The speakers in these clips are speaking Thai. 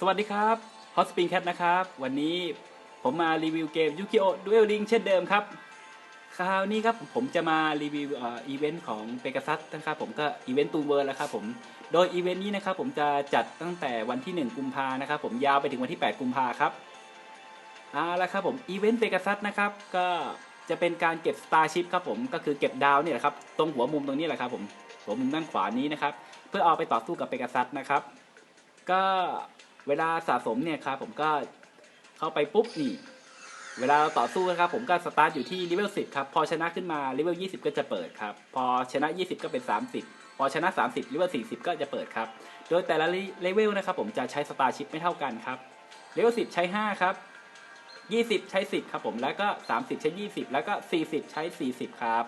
สวัสดีครับ Hot Spring Cat นะครับ วันนี้ผมมารีวิวเกม Yu-Gi-Oh! Duel Link เช่นเดิมครับ คราวนี้ครับผมจะมารีวิวอ,อีเวนต์ของ Pegasus นะครับผมก็อีเวนต์ตูเวิร์แล้วครับผมโดยอีเวนต์นี้นะครับผมจะจัดตั้งแต่วันที่ 1 กุมภานะครับผมยาวไปถึงวันที่ 8 กุมภาครับเอาละครับผมอีเวนต์ Pegasus นะครับก็จะเป็นการเก็บ Starship ครับผมก็คือเก็บดาวเนี่ยแหละครับตรงหัวมุมตรงนี้แหละครับผมหัวมุมด้านขวานี้นะครับเพื่อเอาไปต่อสู้กับ Pegasus นะครับก็ เวลาสะสมเนี่ยครับผมก็เข้าไปปุ๊บนี่ เวลาเราต่อสู้นะครับ ผมก็สตาร์ทอยู่ที่เลเวล10ครับ พอชนะขึ้นมาเลเวล20 ก็จะเปิดครับ พอชนะ 20 ก็เป็น 30 พอชนะ 30เลเวล40 ก็จะเปิดครับ โดยแต่ละเลเวลนะครับผมจะใช้สตาร์ชิพไม่เท่ากันครับเลเวล10 ใช้ 5 ครับ 20 ใช้ 10 ครับผมแล้วก็ 30 ใช้ 20 แล้วก็ 40 ใช้ 40 ครับ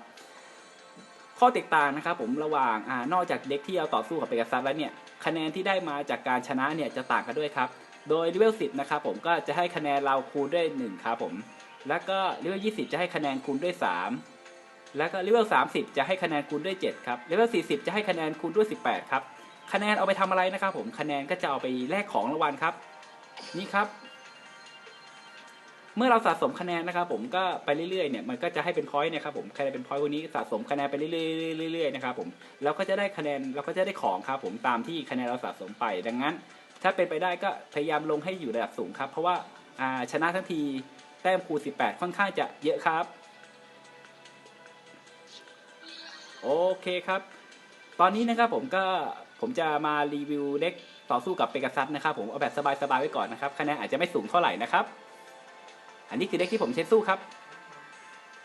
ข้อแตกต่างนะครับผมระหว่างอ่านอกจากเด็กที่เอาต่อสู้กับเปกัสซัสแล้วเนี่ยคะแนนที่ได้มาจากการชนะเนี่ยจะต่างกันด้วยครับ โดยเลเวล10นะครับผมก็จะให้คะแนนเราคูณด้วย 1 ครับผม แล้วก็เลเวล20 จะให้คะแนนคูณด้วย 3 แล้วก็เลเวล30 จะให้คะแนนคูณด้วย 7 ครับเลเวล40 จะให้คะแนนคูณด้วย 18 ครับ คะแนนเอาไปทำอะไรนะครับผมคะแนนก็จะเอาไปแลกของรางวัลครับ นี่ครับ เมื่อเราสะสมคะแนนนะครับผมก็ไปเรื่อยๆเนี่ยมันก็จะให้เป็นพอยต์นี่ยครับผมคะแนนเป็นพอยต์พวกนี้สะสมคะแนนไปเรื่อยๆเรื่อยนะครับผมเราก็จะได้คะแนนเราก็จะได้ของครับผมตามที่คะแนนเราสะสมไป ดังนั้น ถ้าเป็นไปได้ก็พยายามลงให้อยู่ระดับสูงครับ เพราะว่าอ่าชนะทั้งทีแต้มคูณ18 ค่อนข้างจะเยอะครับ โอเคครับ ตอนนี้นะครับผมก็ผมจะมารีวิวเด็กต่อสู้กับเปกัสซัสนะครับผมเอาแบบสบายๆไว้ก่อนนะครับคะแนนอาจจะไม่สูงเท่าไหร่นะครับ อันนี้คือเด็กที่ผมใช้สู้ครับ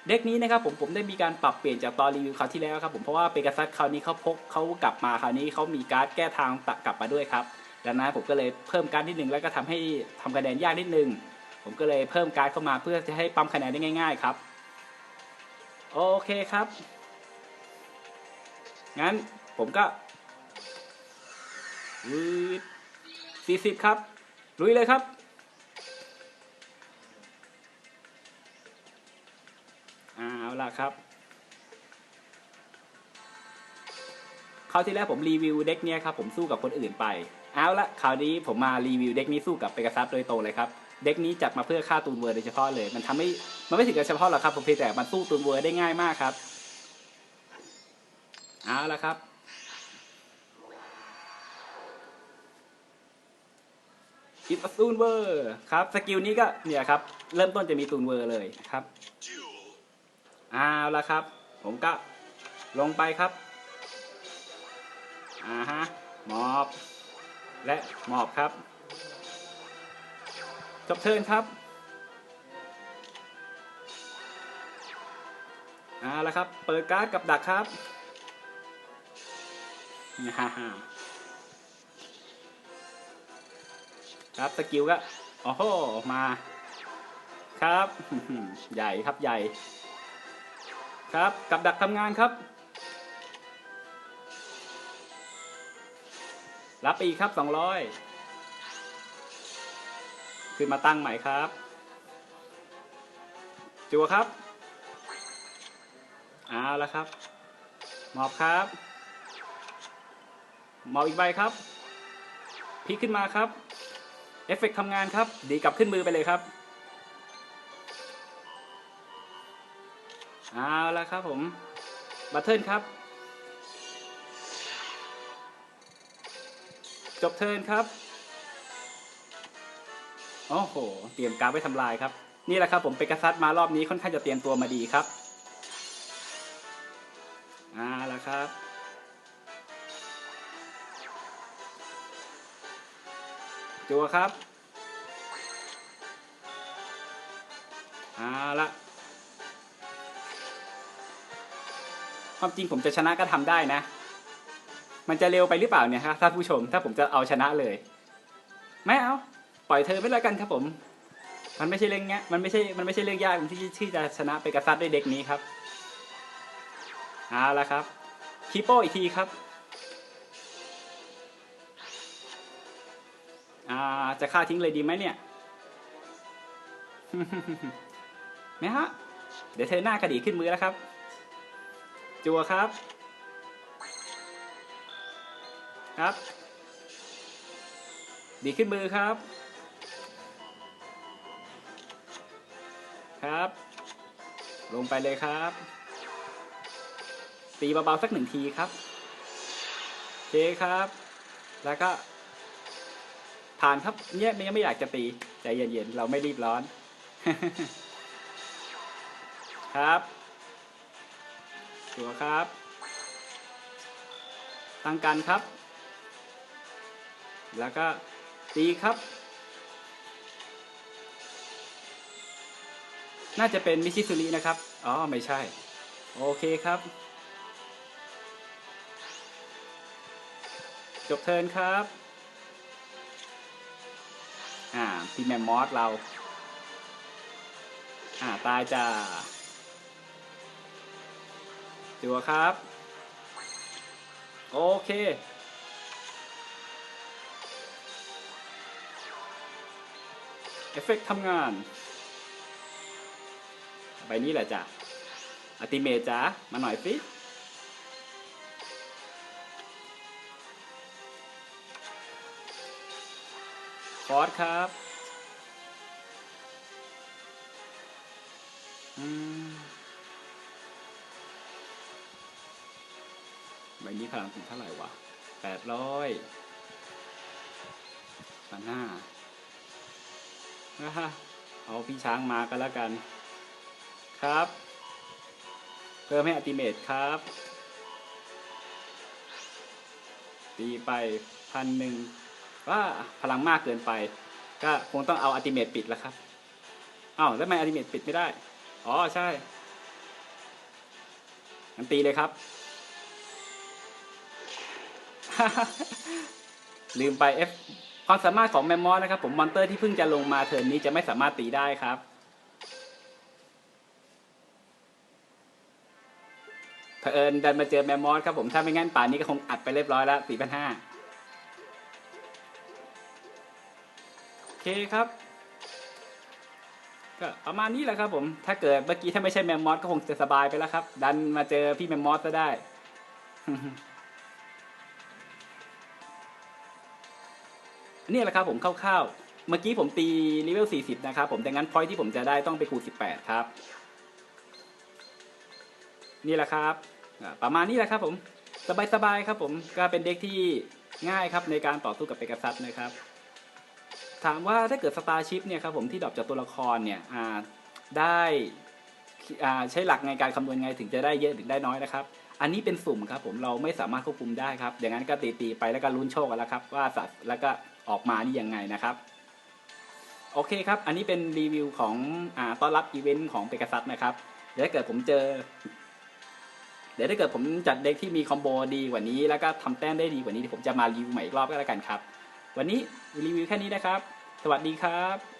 เด็กนี้นะครับผมผมได้มีการปรับเปลี่ยนจากตอนรีวิวคราวที่แล้วครับผมเพราะว่าเปกัสซัสคราวนี้เขาพกเขากลับมาคราวนี้เขามีการ์ดแก้ทางตักกลับมาด้วยครับดังนั้นผมก็เลยเพิ่มการ์ดนิดนึงแล้วก็ทำให้ทำคะแนนยากนิดนึงผมก็เลยเพิ่มการ์ดเข้ามาเพื่อจะให้ปั๊มคะแนนได้ง่าย ๆครับ โอเคครับ งั้นผมก็วืดสี่สิบครับ ลุยเลยครับ ล่ะครับคราวที่แล้วผมรีวิวเด็กเนี้ยครับผมสู้กับคนอื่นไป เอาละคราวนี้ผมมารีวิวเด็กนี้สู้กับเปกัสซัสโดยตรงเลยครับเด็กนี้จัดมาเพื่อฆ่าตูนเวอร์โดยเฉพาะเลย มันทำให้มันไม่ถึงกับเฉพาะหรอกครับ ผมเพียงแต่มันสู้ตูนเวอร์ได้ง่ายมากครับ เอาละครับ อินตูนเวอร์ครับ สกิลนี้ก็เนี่ยครับ เริ่มต้นจะมีตูนเวอร์เลยครับ เอาละครับ ผมก็ลงไปครับอ่าฮะหมอบ และหมอบครับ จบเทินครับเอาละครับ เปิดการ์ดกับดักครับฮ่าฮ่าครับสกิลก็โอ้โหมา ครับ ใหญ่ครับใหญ่ ครับกับดักทำงานครับ รับไปอีกครับสองร้อยขึ้นมาตั้งใหม่ครับ จัวครับ เอาละครับ หมอบครับ หมอบอีกใบครับพลิกขึ้นมาครับ เอฟเฟกต์ทำงานครับ ดีกลับขึ้นมือไปเลยครับ เอาละครับผมบัตเทิลครับ จบเทิร์นครับ โอ้โห เตรียมการไว้ทำลายครับ นี่แหละครับผมเปกัสซัสมารอบนี้ค่อนข้างจะเตรียมตัวมาดีครับเอาละครับจัวครับเอาละ ความจริงผมจะชนะก็ทำได้นะ มันจะเร็วไปหรือเปล่าเนี่ยครับท่านผู้ชม ถ้าผมจะเอาชนะเลย ไม่เอา ปล่อยเธอไปแล้วกันครับผม มันไม่ใช่เรื่องเงี้ยมันไม่ใช่ มันไม่ใช่เรื่องยากที่ที่จะชนะไปกระซัดด้วยเด็กนี้ครับ เอาละครับ คีโป้อีกทีครับ อ่า จะฆ่าทิ้งเลยดีไหมเนี่ยไหมฮะ เดี๋ยวเธอหน้ากระดีขึ้นมือแล้วครับ จัวครับ ครับ ดีขึ้นมือครับ ครับ ลงไปเลยครับ ตีเบาๆสักหนึ่งทีครับโอเคครับ แล้วก็ ผ่านครับเนี่ยยังไม่อยากจะตีใจเย็นๆ เราไม่รีบร้อน ครับ ตัวครับ ตั้งกันครับ แล้วก็ตีครับ น่าจะเป็นมิชิซุรินะครับ อ๋อ ไม่ใช่ โอเคครับ จบเทินครับ อ่าพี่แมมมอสเรา อ่า ตายจ้า จัวครับ โอเค เอฟเฟกต์ทำงาน ใบนี้แหละจ้ะอติเมจ้ามาหน่อยสิคอร์สครับอืม ใบนี้พลังถึงเท่าไหร่วะแปดร้อยพันห้านะฮะเอาพี่ช้างมากันแล้วกัน ครับ เพิ่มให้อัติเมตครับ ตีไปพันหนึ่งว่าพลังมากเกินไป ก็คงต้องเอาอัติเมตปิดแล้วครับอ้าวแล้วทำไมอัติเมตปิดไม่ได้ อ๋อ ใช่งั้นตีเลยครับ ลืมไป F ความสามารถของแมมมอสนะครับ ผมมอนเตอร์ที่เพิ่งจะลงมาเทิร์นนี้จะไม่สามารถตีได้ครับ เผอิญดันมาเจอแมมมอสครับผมถ้าไม่งั้นป่านนี้ก็คงอัดไปเรียบร้อยแล้วสี่พันห้าโอเคครับ ก็ประมาณนี้แหละครับผม ถ้าเกิดเมื่อกี้ถ้าไม่ใช่แมมมอสก็คงจะสบายไปแล้วครับ ดันมาเจอพี่แมมมอสซะได้ นี่แหละครับผมคร่าวๆ เมื่อกี้ผมตีเลเวล 40 นะครับผมดังนั้นพอยที่ผมจะได้ต้องไปคูณ 18 ครับ นี่แหละครับ ประมาณนี้แหละครับผม สบายๆครับผม ก็เป็นเด็กที่ง่ายครับในการต่อสู้กับเปกัสซัสนะครับ ถามว่าถ้าเกิดสตาร์ชิพเนี่ยครับผมที่ดรอปจากตัวละครเนี่ยได้ใช้หลักในการคำนวณไงถึงจะได้เยอะถึงได้น้อยนะครับ อันนี้เป็นสุ่มครับผมเราไม่สามารถควบคุมได้ครับอย่างนั้นก็ตีๆไปแล้วก็ลุ้นโชคกันแล้วครับว่าสัตว์แล้วก็ ออกมานี่ยังไงนะครับ โอเคครับ อันนี้เป็นรีวิวของอต้อนรับอีเวนต์ของเปกัสซัสนะครับเดี๋ยวถ้าเกิดผมเจอ เดี๋ยวถ้าเกิดผมจัดเด็กที่มีคอมโบดีกว่านี้ แล้วก็ทำแต้มได้ดีกว่านี้เดี๋ยวผมจะมารีวิวใหม่อีกรอบก็แล้วกันครับ วันนี้รีวิวแค่นี้นะครับ สวัสดีครับ